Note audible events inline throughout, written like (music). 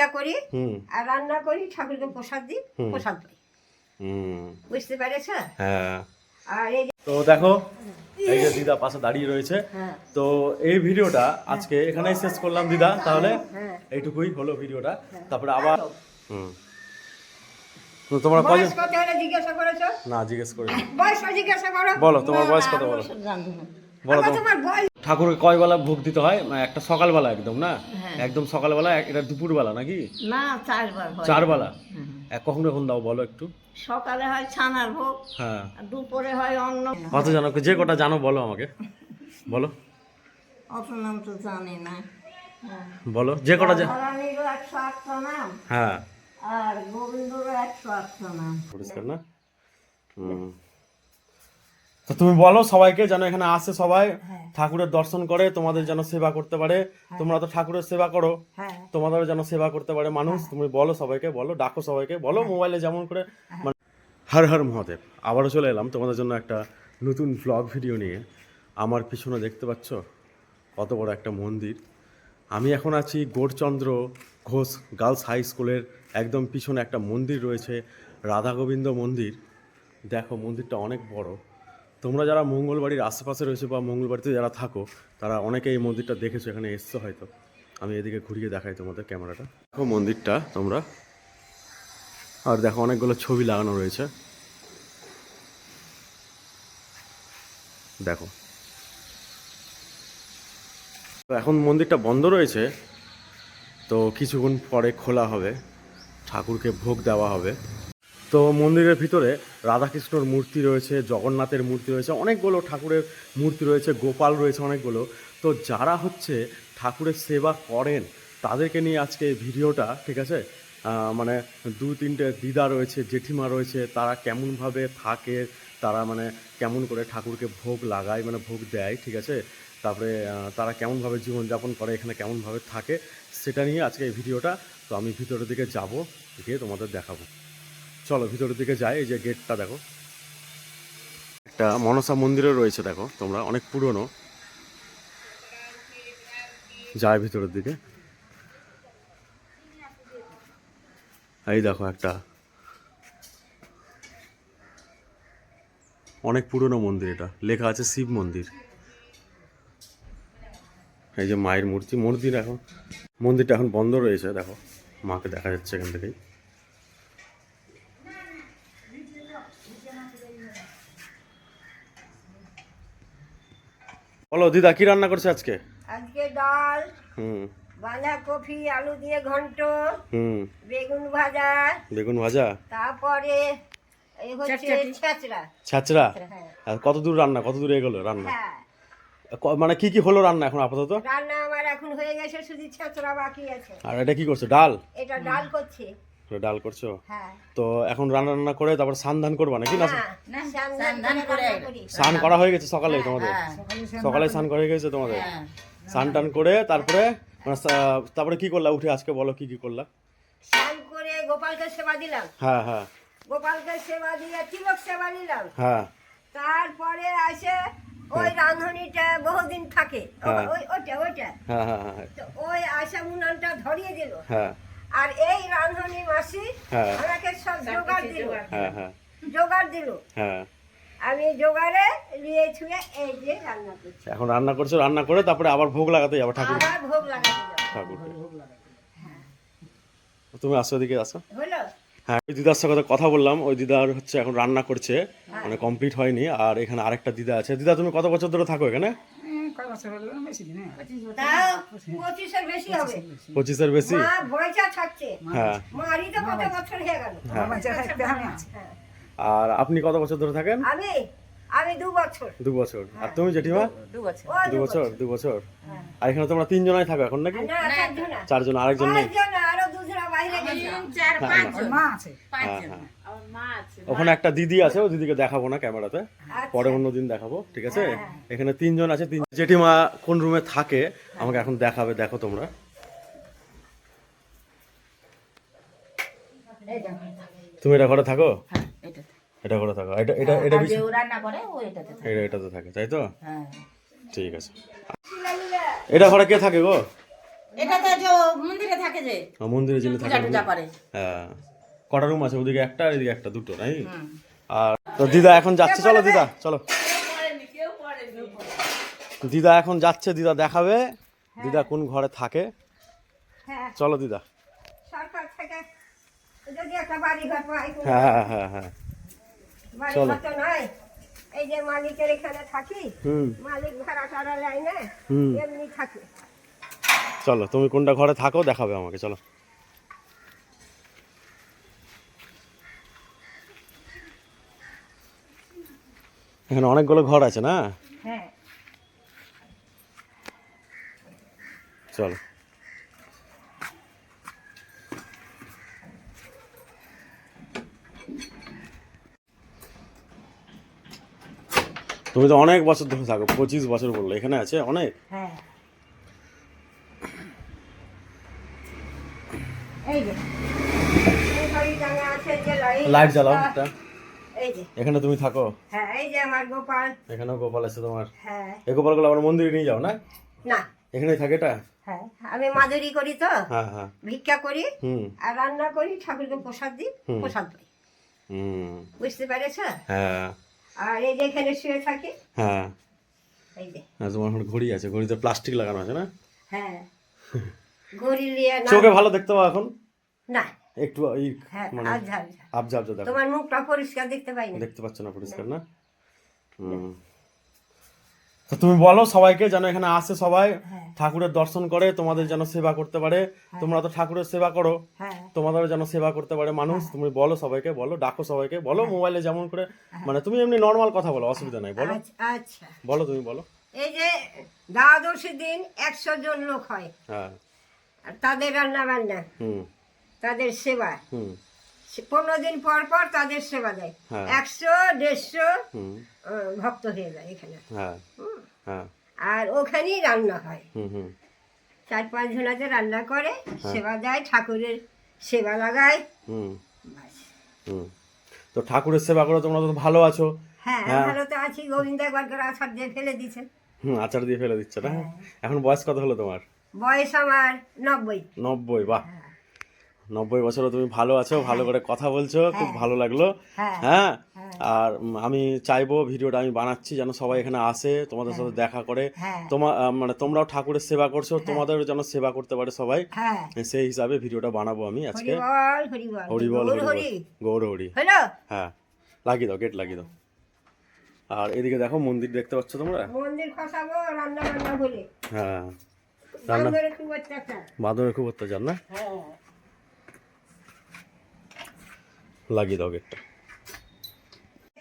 ভিক্ষা করি আর রান্না করি ঠাকুরকে প্রসাদ দিই প্রসাদ পাই। বুঝতে পেরেছ? হ্যাঁ। আর এই তো দেখো এই যে দিদা পাশে দাঁড়িয়ে রয়েছে। হ্যাঁ। তো এই ভিডিওটা আজকে এখানেই শেষ করলাম দিদা তাহলে হ্যাঁ। এইটুকুই হলো ভিডিওটা। তারপরে আবার হুম। তো তোমরা কত জিজ্ঞাসা করেছ? না জিজ্ঞেস করি বয়স জিজ্ঞাসা করো। বলো তোমার বয়স কত বলো? বলো তোমার বয়স ঠাকুরকে কয় বেলা ভোগ দিতে হয়? মানে একটা সকালবেলা একদম না? একদম সকালবেলা এটা দুপুরবেলা নাকি? না চারবার হয়। চার বেলা এক কখন কখন দাও বলো একটু? সকালে হয় ছানার ভোগ হ্যাঁ। দুপুরে হয় অন্ন। কত জানো যে কটা জানো বলো আমাকে। বলো। অত নাম তো জানি না। বলো যে কটা জা- ধরানিরও একশো আটশো নাম। হ্যাঁ। আর গোবিন্দরও একশো আটশো নাম। পরিষ্কার না? হুম। তো তুমি বলো সবাইকে যেন এখানে আসে সবাই ঠাকুরের দর্শন করে তোমাদের যেন সেবা করতে পারে। তোমরা তো ঠাকুরের সেবা করো। হ্যাঁ। তোমাদের যেন সেবা করতে পারে মানুষ। তুমি বলো সবাইকে বলো ডাকো সবাইকে বলো মোবাইলে যেমন করে। মানে হর হর মহাদেব আবারও চলে এলাম তোমাদের জন্য একটা নতুন ভ্লগ ভিডিও নিয়ে। আমার পিছনে দেখতে পাচ্ছ কত বড় একটা মন্দির। আমি এখন আছি গৌরচন্দ্র ঘোষ গার্লস হাই স্কুলের একদম পিছনে একটা মন্দির রয়েছে রাধা গোবিন্দ মন্দির। দেখো মন্দিরটা অনেক বড়। তোমরা যারা মঙ্গলবাড়ির আশেপাশে রয়েছে বা মঙ্গলবাড়িতে যারা থাকো, তারা অনেকে এই মন্দিরটা দেখেছ, এখানে এসছো হয়তো। আমি এদিকে ঘুরিয়ে দেখাই তোমাদের ক্যামেরাটা। দেখো মন্দিরটা তোমরা। আর দেখো অনেকগুলো ছবি লাগানো রয়েছে। দেখো। এখন মন্দিরটা বন্ধ রয়েছে। তো কিছুক্ষণ পরে খোলা হবে। ঠাকুরকে ভোগ দেওয়া হবে। তো মন্দিরের ভিতরে রাধাকৃষ্ণর মূর্তি রয়েছে, জগন্নাথের মূর্তি রয়েছে, অনেকগুলো ঠাকুরের মূর্তি রয়েছে, গোপাল রয়েছে অনেকগুলো। তো যারা হচ্ছে ঠাকুরের সেবা করেন, তাদেরকে নিয়ে আজকে এই ভিডিওটা, ঠিক আছে? মানে দু তিনটে দিদা রয়েছে, জেঠিমা রয়েছে, তারা কেমনভাবে থাকে, তারা মানে কেমন করে ঠাকুরকে ভোগ লাগায় মানে ভোগ দেয়, ঠিক আছে? তারপরে তারা কেমনভাবে জীবনযাপন করে, এখানে কেমনভাবে থাকে, সেটা নিয়ে আজকে এই ভিডিওটা। তো আমি ভিতরের দিকে যাব, গিয়ে তোমাদের দেখাবো। চলো, ভিতরের দিকে যাই, এই যে গেটটা দেখো। একটা মনসা মন্দিরও রয়েছে, দেখো, তোমরা অনেক পুরনো। যায় ভিতরের দিকে। এই দেখো একটা। অনেক পুরনো মন্দির এটা। লেখা আছে শিব মন্দির। এই যে মায়ের মূর্তি, মন্দির এখন। মন্দিরটা এখন বন্ধ রয়েছে, দেখো। মাকে দেখা যাচ্ছে এখান থেকেই। বলো দিদা কি রান্না করছে আজকে? আজকে ডাল হুম। বাঁধাকপি আলু দিয়ে ঘন্ট হুম। বেগুন ভাজা বেগুন ভাজা? তারপরে এই হচ্ছে ছাচড়া হ্যাঁ। আর কত দূর রান্না কত দূর এগোলো রান্না? হ্যাঁ। ক- মানে কি কি হলো রান্না এখন আপাতত? রান্না আমার এখন হয়ে গেছে শুধু ছেঁচড়া বাকি আছে। আর এটা কি করছ ডাল? এটা ডাল করছি। ডাল করছ? হ্যাঁ। তো এখন রান্না রান্না করে তারপর স্নান ধান করবা নাকি না? করি। স্নান করা হয়ে গেছে সকালে তোমাদের? সকালে স্নান করা হয়ে গেছে তোমাদের? স্নান টান করে তারপরে মানে তারপরে কি করলা? উঠে আজকে বলো কি কি করলা? স্নান করে গোপালকে সেবা দিলাম। হ্যাঁ হ্যাঁ। গোপালকে সেবা দিয়ে তিলক সেবা নিলাম। হ্যাঁ। তারপরে আসে ওই রাঁধুনিটা বহুদিন থাকে। হ্যাঁ। ওই ওইটা ওইটা। হ্যাঁ হ্যাঁ হ্যাঁ। তো ওই আশা উনানটা ধরিয়ে দিল। হ্যাঁ। আর এই রাঁধুনি মাসি হ্যাঁ। আমাকে সব জোগাড় দিল। হ্যাঁ হ্যাঁ। জোগাড় দিল। হ্যাঁ। আমি জোগাড়ে নিয়ে ছুঁয়ে এই যে রান্না করছি। এখন রান্না করছ রান্না করে তারপরে আবার ভোগ লাগাতে যাব ঠাকুর। আবার ভোগ লাগাতে ঠাকুরকে তুমি আসো এদিকে আসো। হ্যাঁ ওই দিদার সাথে কথা বললাম। ওই দিদার হচ্ছে এখন রান্না করছে। মানে কমপ্লিট হয়নি। আর এখানে আরেকটা দিদা আছে। দিদা তুমি কত বছর ধরে থাকো এখানে? তাও পঁচিশের বেশি হবে। পঁচিশের বেশি? মা বয়সা থাকছে হ্যাঁ। মারই তো কত বছর হয়ে গেল। হ্যাঁ। আর আপনি কত বছর ধরে থাকেন? আমি? আমি দু বছর। দু বছর। আর তুমি জেঠিমা? দু বছর। দু বছর আর এখানে তোমরা তিনজনাই থাকো এখন নাকি? চারজন। আরেকজন নেই? আরও দুজনা বাইরে গেছে। হ্যাঁ হ্যাঁ। ওখানে একটা দিদি আছে ও দিদিকে দেখাবো না ক্যামেরাতে। পরে অন্য দিন দেখাবো ঠিক আছে? এখানে তিনজন আছে তিন জেঠিমা কোন রুমে থাকে আমাকে এখন দেখাবে দেখো তোমরা। তুমি এটা ঘরে থাকো? এটা ঘরে থাকো। এটা এটা এটা এটা এটাতে থাকে তাই তো? হ্যাঁ। ঠিক আছে। এটা ঘরে কে থাকে গো? এটাতে যে মন্দিরে থাকে থাকে যে মন্দিরে যিনি করে। হ্যাঁ। কটা রুম আছে? ওদিকে একটা আর এদিকে একটা দুটো নাই? আর তো দিদা এখন যাচ্ছে চলো দিদা চলো। দিদা এখন যাচ্ছে দিদা দেখাবে। দিদা কোন ঘরে থাকে? হ্যাঁ। চলো দিদা। হ্যাঁ হ্যাঁ হ্যাঁ হ্যাঁ চলো। ঘর তো নয় এই যে মালিকের এখানে থাকি হুম। মালিক ভাড়া টাড়া নেয় না হুম। এমনি থাকি। চলো তুমি কোনটা ঘরে থাকো দেখাবে আমাকে চলো। এখানে অনেকগুলো ঘর আছে না? হ্যাঁ। চলো। তুমি তো অনেক বছর ধরে থাকো পঁচিশ বছর বলল। এখানে আছে অনেক? হ্যাঁ। লাইট জ্বালাও এই যে। এখানে তুমি থাকো। হ্যাঁ এই যে আমার গোপাল। এখানেও গোপাল আছে তোমার। হ্যাঁ। এই গোপালগুলো আবার মন্দিরে নিয়ে যাও না? না। এখানেই থাকে এটা? হ্যাঁ আমি মাদুরি করি তো। হ্যাঁ হ্যাঁ। ভিক্ষা করি হুম। আর রান্না করি ঠাকুরকে প্রসাদ দিই প্রসাদ হুম। বুঝতে পেরেছ? হ্যাঁ। আর এই যে এখানে শুয়ে থাকি। হ্যাঁ। এই যে। হ্যাঁ তোমার ঘড়ি আছে ঘড়িতে প্লাস্টিক লাগানো আছে না? হ্যাঁ। ঘড়ি নিয়ে (laughs) চোখে ভালো দেখতে পাও এখন? না। একটু এই হ্যাঁ মানে আবজা আবজা দেখো। তোমার মুখটা পরিষ্কার দেখতে পাই না দেখতে পাচ্ছ না পরিষ্কার না? তো তুমি বলো সবাইকে যেন এখানে আসে সবাই হ্যাঁ। ঠাকুরের দর্শন করে তোমাদের যেন সেবা করতে পারে। তোমরা তো ঠাকুরের সেবা করো। হ্যাঁ। তোমাদের যেন সেবা করতে পারে মানুষ। তুমি বলো সবাইকে বলো ডাকো সবাইকে বলো মোবাইলে যেমন করে। মানে তুমি এমনি নর্মাল কথা বলো অসুবিধা নাই বলো। আচ্ছা, আচ্ছা। বলো তুমি বলো। এই যে দ্বাদশী দিন একশো জন লোক হয়। হ্যাঁ। তাদের রান্না বান্না হুম। তাদের সেবা। হুম। পনেরো দিন পর পর তাদের সেবা দেয়। হ্যাঁ। একশো দেড়শো ভক্ত হয়ে যায় এখানে। হ্যাঁ। হ্যাঁ। আর ওখানেই রান্না হয়। চার পাঁচ জনাতে রান্না করে সেবা দেয় ঠাকুরের সেবা লাগায়। হুম। হুম। তো ঠাকুরের সেবা করে তোমরা তো ভালো আছো। হ্যাঁ। ভালো তো আছি। গোবিন্দ একবার করে আছাড় দিয়ে ফেলে দিয়েছেন হুম আচার দিয়ে ফেলে দিচ্ছ না? এখন বয়স কত হলো তোমার? বয়স আমার নব্বই। নব্বই বাহ। নব্বই বছরও তুমি ভালো আছো ভালো করে কথা বলছো খুব ভালো লাগল। হ্যাঁ। হ্যাঁ? আর আমি চাইব ভিডিওটা আমি বানাচ্ছি যেন সবাই এখানে আসে তোমাদের সাথে দেখা করে। হ্যাঁ। তোমার মানে তোমরাও ঠাকুরের সেবা করছ তোমাদেরও যেন সেবা করতে পারে সবাই। হ্যাঁ। সেই হিসাবে ভিডিওটা বানাবো আমি আজকে। হরিবল হরি। গৌর হরি। হ্যাঁ। লাগিয়ে দাও গেট লাগিয়ে দাও। আর এদিকে দেখো মন্দির দেখতে পাচ্ছ তোমরা? মন্দির খসাবো রান্না বান্না হ্যাঁ। রান্না বান্দরে খুব অত্যাচার। বাঁদরের খুব অত্যাচার না? হ্যাঁ। লাগিয়ে দাও গেটটা।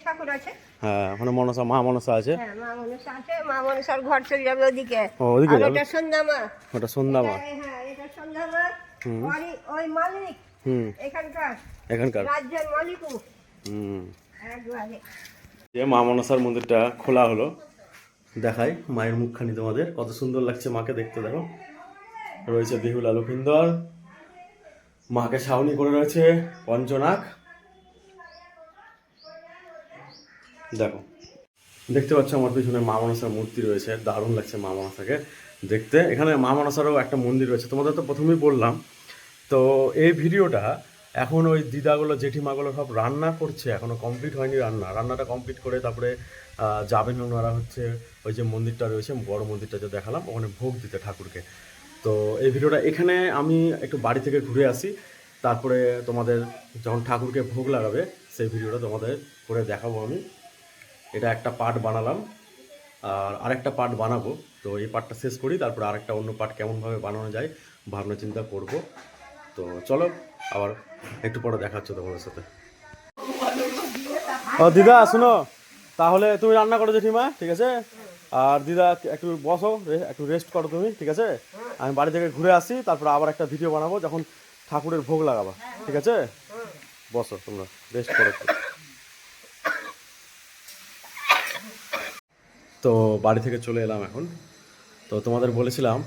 ঠাকুর আছে? হ্যাঁ ওখানে মনসা মা মনসা আছে? হ্যাঁ মা মনসা আছে মা মনসার ঘর চলে যাবে ওদিকে। ও, ওদিকে যাবে? এটা সন্ধ্যা মা। ওটা সন্ধ্যা মা। হ্যাঁ এটা সন্ধ্যা মা। হুম। ওই ওই মালিক। হুম। এখানকার। এখানকার। রাজ্যের মালিকও হুম। একবারে। যে মা মনসার মন্দিরটা খোলা হলো দেখাই মায়ের মুখখানি তোমাদের। কত সুন্দর লাগছে মাকে দেখতে দেখো। রয়েছে বিহুলা লক্ষিন্দর মাকে ছাউনি করে রয়েছে পঞ্চনাক দেখো। দেখতে পাচ্ছ আমার পিছনে মা মনসার মূর্তি রয়েছে, দারুণ লাগছে মা মানসাকে দেখতে। এখানে মা মনসারও একটা মন্দির রয়েছে, তোমাদের তো প্রথমেই বললাম। তো এই ভিডিওটা এখন ওই দিদাগুলো, জেঠিমাগুলো সব রান্না করছে এখনও কমপ্লিট হয়নি রান্না। রান্নাটা কমপ্লিট করে তারপরে যাবেন ওনারা হচ্ছে ওই যে মন্দিরটা রয়েছে, বড় মন্দিরটা যে দেখালাম, ওখানে ভোগ দিতে ঠাকুরকে। তো এই ভিডিওটা এখানে আমি একটু বাড়ি থেকে ঘুরে আসি, তারপরে তোমাদের যখন ঠাকুরকে ভোগ লাগাবে, সেই ভিডিওটা তোমাদের করে দেখাবো আমি। এটা একটা পার্ট বানালাম, আর আরেকটা পার্ট বানাবো। তো এই পার্টটা শেষ করি, তারপরে আরেকটা অন্য পার্ট কেমনভাবে বানানো যায় ভাবনা চিন্তা করব। তো চলো, আবার একটু পরে দেখাচ্ছ তোমাদের সাথে। দিদা, শুনো, তাহলে তুমি রান্না করো জেঠিমা, ঠিক আছে? আর দিদা, একটু বসো একটু রেস্ট করো তুমি, ঠিক আছে? আমি বাড়ি থেকে ঘুরে আসি, তারপরে আবার একটা ভিডিও বানাবো, যখন ঠাকুরের ভোগ লাগাবা, ঠিক আছে? বসো তোমরা রেস্ট করো তো বাড়ি থেকে চলে এলাম এখন। তো তোমাদের বলেছিলাম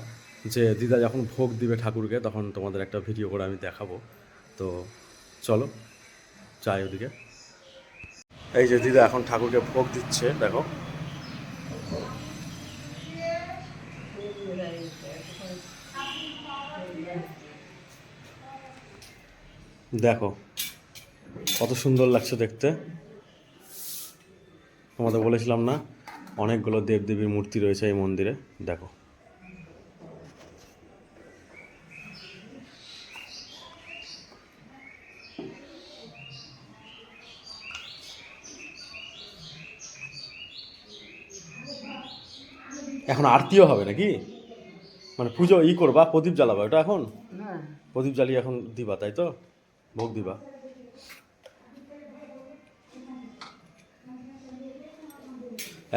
যে দিদা যখন ভোগ দিবে ঠাকুরকে, তখন তোমাদের একটা ভিডিও করে আমি দেখাবো। তো চলো, যাই ওদিকে। এই যে দিদা এখন ঠাকুরকে ভোগ দিচ্ছে, দেখো। দেখো, কত সুন্দর লাগছে দেখতে। তোমাদের বলেছিলাম না অনেকগুলো দেবদেবীর মূর্তি রয়েছে এই মন্দিরে। দেখো। এখন আরতিও হবে নাকি? মানে পুজো ই করবা প্রদীপ জ্বালাবা ওটা এখন? প্রদীপ জ্বালিয়ে এখন দিবা তাই তো? ভোগ দিবা।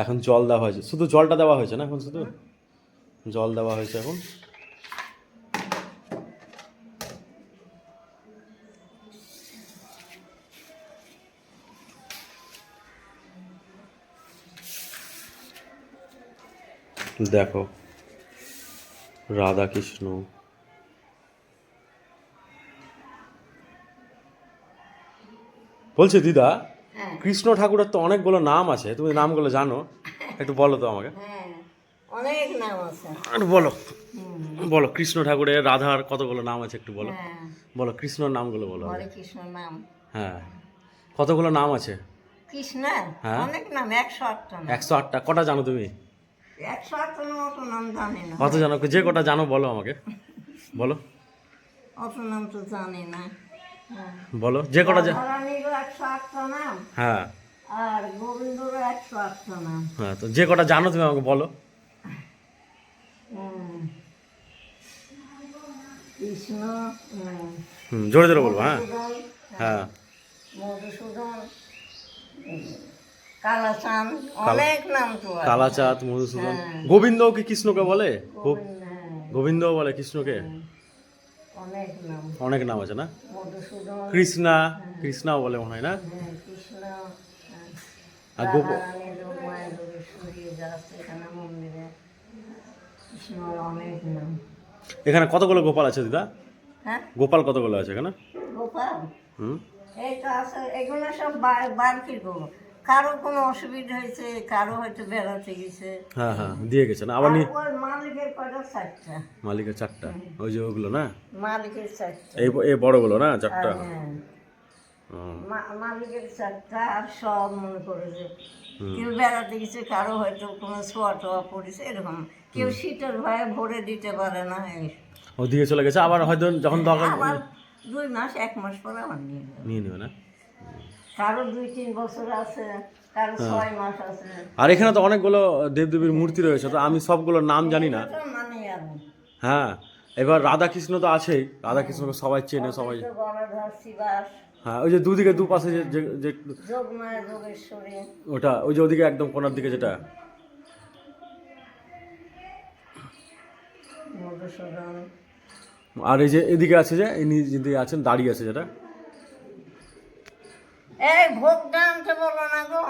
এখন জল দেওয়া হয়েছে। শুধু জলটা দেওয়া হয়েছে না এখন শুধু? জল দেওয়া হয়েছে এখন। দেখো রাধা কৃষ্ণ বলছি, দিদা কৃষ্ণ ঠাকুরের তো অনেকগুলো নাম আছে তুমি নামগুলো জানো। একটু বলো তো আমাকে। হ্যাঁ অনেক নাম আছে। একটু বলো বলো কৃষ্ণ ঠাকুরের রাধার কতগুলো নাম আছে একটু বলো। হ্যাঁ। বলো কৃষ্ণর নামগুলো বলো কৃষ্ণ নাম। হ্যাঁ কতগুলো নাম আছে? কৃষ্ণের? হ্যাঁ। অনেক নাম একশো আটটা একশো আটটা কটা জানো তুমি? একশো আটটা নাম নাম জানি না। কত জানো? যে কটা জানো বলো আমাকে। বলো। অত নাম তো জানি না। বলো যে কটা নাম। হ্যাঁ। আর গোবিন্দরও একশো আটটা নাম। হ্যাঁ তো যে কটা জানো তুমি আমাকে বলো। হুম। কৃষ্ণ হুম, হুম জোরে জোরে বলব হ্যাঁ। হ্যাঁ। মধুসূদন কালাচাঁদ অনেক নাম তো কালাচাঁদ মধুসূদন। হ্যাঁ। গোবিন্দও কি কৃষ্ণকে বলে? হ্যাঁ, গোবিন্দও বলে কৃষ্ণকে? অনেক নাম। আছে না? কৃষ্ণা কৃষ্ণাও বলে মনে হয় না? হ্যাঁ, হ্যাঁ, আর গোপ রাধারানী যোগমায়া যোগেশ্বরী যা আছে এখানে কতগুলো গোপাল আছে দিদা? হ্যাঁ? গোপাল কতগুলো আছে এখানে? গোপাল? হুম। এই তো আছে এগুলো সব গরু কারও কোনো অসুবিধা হয়েছে কারও হয়তো বেড়াতে গেছে হ্যাঁ হ্যাঁ দিয়ে গেছে না আবার নি ওর মালিকের কটা চারটা। মালিকের চারটা? ওই যে ওগুলো না? মালিকের চারটা। এই এই বড়গুলো না চারটা? হ্যাঁ, হুম, মালিকের চারটা আর সব মনে করে যে কেউ বেড়াতে গেছে কারও হয়তো কোনো ছোয়া টোয়া পড়েছে এরকম। কেউ শীতের ভয়ে ভরে দিতে পারে না ও দিয়ে চলে গেছে আবার হয়তো যখন দরকার দুই মাস এক মাস পরে আবার নিয়ে নিয়ে নেবে না? কারও দুই তিন বছর আছে কারও ছয় মাস আছে। আর এখানে তো অনেকগুলো দেবদেবীর মূর্তি রয়েছে তো আমি সবগুলোর নাম জানি না। মানে হ্যাঁ এবার রাধা কৃষ্ণ তো আছেই রাধা কৃষ্ণকে সবাই চেনে সবাই হ্যাঁ ওই যে দুদিকে দুপাশে যে যে- ওটা ওই যে ওদিকে একদম কোনার দিকে যেটা। আর এই যে এদিকে আছে যে এই নিচ আছেন দাঁড়িয়ে আছে যেটা। এই ভোগ আনতে বলো না গো।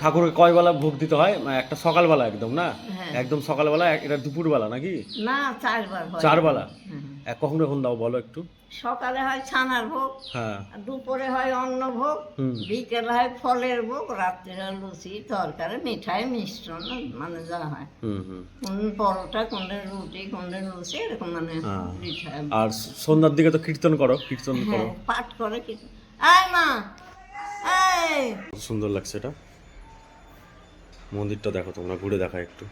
ঠাকুরকে কয় বেলা ভোগ দিতে হয়? মানে একটা সকালবেলা একদম না? হ্যাঁ। একদম সকালবেলা এটা দুপুরবেলা নাকি? না চারবার হয়। চার বেলা কখন কখন দাও বলো একটু? সকালে হয় ছানার ভোগ হ্যাঁ। আর দুপুরে হয় অন্ন ভোগ বিকেলে হয় ফলের ভোগ রাত্রে হয় লুচি তরকারি মিঠাই মিশ্রণ মানে যা হয়। হুম হুম। কোন পরোটা কোনদিন রুটি কোনদিন লুচি এরকম মানে হ্যাঁ। আর সন্ধ্যার দিকে তো কীর্তন করো কীর্তন করো। হ্যাঁ পাঠ করে কি আয় মা এই। সুন্দর লাগছে এটা। মন্দিরটা দেখো তোমরা, ঘুরে দেখা একটু।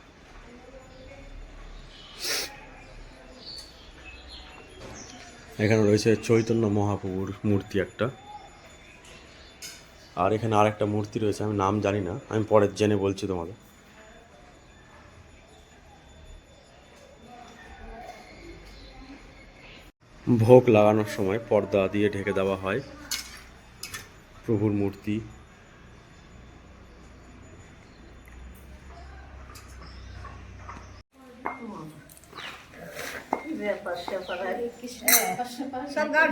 এখানে রয়েছে চৈতন্য মহাপ্রভুর মূর্তি একটা। আর এখানে আর একটা মূর্তি রয়েছে, আমি নাম জানি না, আমি পরে জেনে বলছি তোমাদের। ভোগ লাগানোর সময় পর্দা দিয়ে ঢেকে দেওয়া হয় প্রভুর মূর্তি। স্যাপার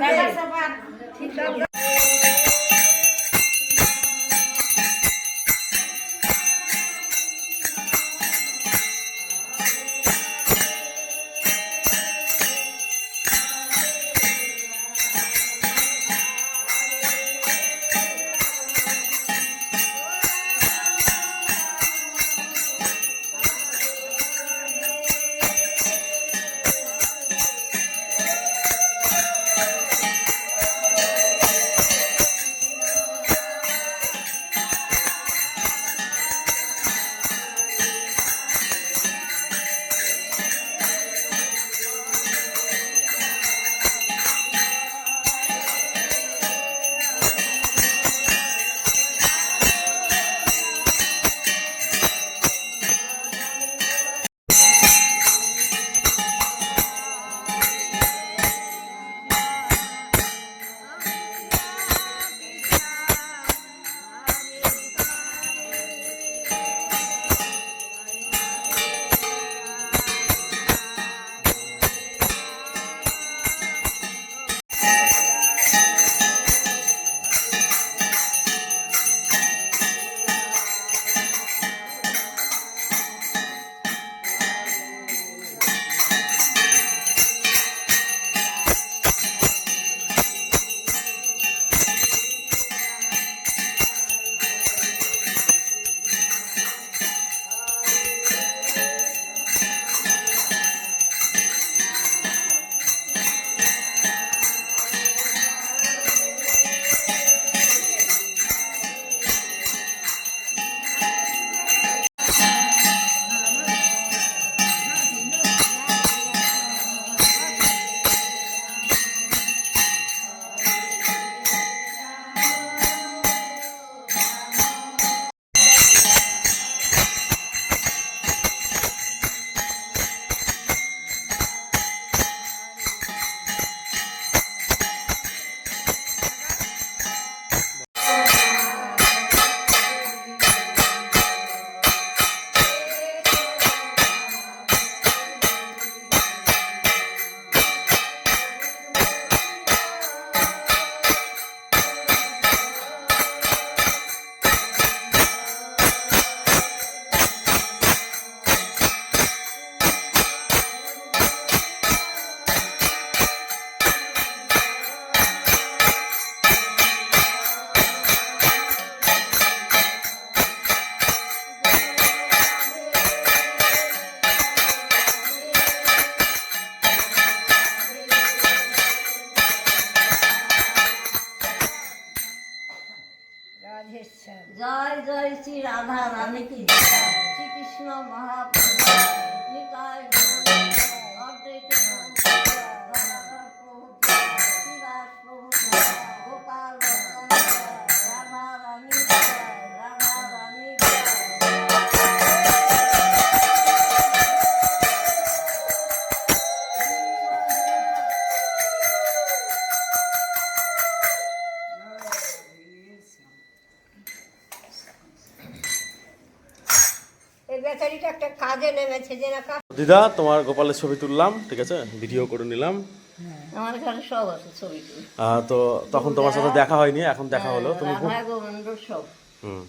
দিদা তোমার গোপালের ছবি তুললাম ঠিক আছে? ভিডিও করে নিলাম। আমার ঘরে সব আছে ছবি তো তখন তোমার সাথে দেখা হয়নি এখন দেখা হলো। তুমি ভোগ- সব। হুম।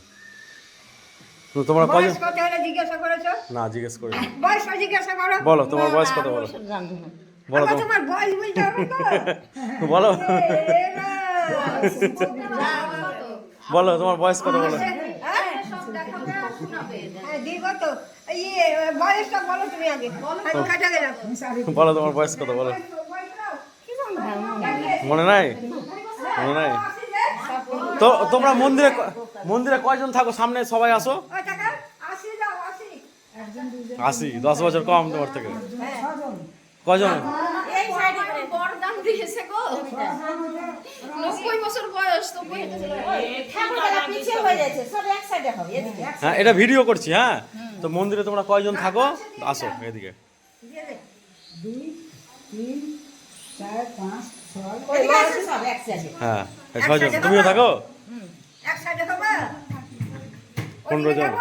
তো তোমরা কজন বয়স জিজ্ঞাসা করেছ? না জিজ্ঞেস করি (laughs) বয়স জিজ্ঞাসা করো। বলো তোমার বয়স কত বলো? বলো তোমার বয়স বলতে হবে তো। বলো। বলো তোমার বয়স কত বলো হ্যাঁ? হ্যাঁ, দিব তো। ইয়ে, বয়সটা বলো তুমি আগে। আমি কাটা গেলাম বলো তোমার বয়স কত বলো। মনে নাই? মনে নাই? তো তোমরা মন্দিরে মন্দিরে কয়জন থাকো? সামনে সবাই আসো। আসি আশি দশ বছর কম তোমার থেকে। কজন? বরদান দিয়েছে গো। নব্বই বছর বয়স তো পিছিয়ে হয়ে যাচ্ছে। সব এক সাইডে হবে এদিকে হ্যাঁ এটা ভিডিও করছি হ্যাঁ। তো মন্দিরে তোমরা কয়জন থাকো? আসো এদিকে। সাইডে হ্যাঁ এই ছয়জন। তুমিও থাকো? পনেরো জন।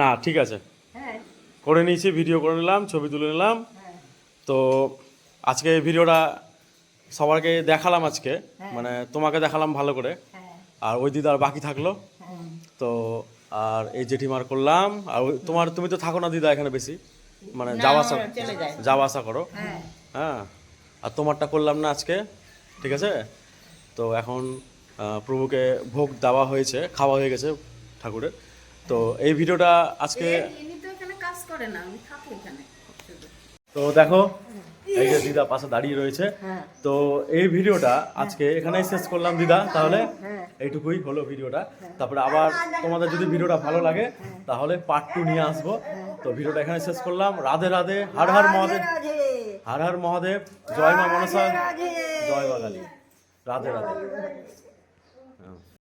না ঠিক আছে। হ্যাঁ করে নিয়েছি ভিডিও করে নিলাম ছবি তুলে নিলাম। তো আজকে এই ভিডিওটা সবারকে দেখালাম আজকে। মানে তোমাকে দেখালাম ভালো করে। আর ওই দিদার বাকি থাকল। তো আর এই জেঠিমার করলাম। আর ওই- তোমার তুমি তো থাকো না দিদা এখানে বেশি। মানে যাওয়া আসা যাওয়া আসা করো। হ্যাঁ। আর তোমারটা করলাম না আজকে ঠিক আছে? তো এখন প্রভুকে ভোগ দেওয়া হয়েছে খাওয়া হয়ে গেছে ঠাকুরের। তো এই ভিডিওটা আজকে তো দেখো এই যে দিদা পাশে দাঁড়িয়ে রয়েছে। তো এই ভিডিওটা আজকে এখানেই শেষ করলাম দিদা তাহলে এইটুকুই হলো ভিডিওটা। তারপরে আবার তোমাদের যদি ভিডিওটা ভালো লাগে তাহলে পার্ট টু নিয়ে আসব। তো ভিডিওটা এখানে শেষ করলাম। রাধে রাধে হার হার মহাদেব। হার হর হর মহাদেব। জয় মা মনসা। জয় বাঙালি। রাধে রাধে।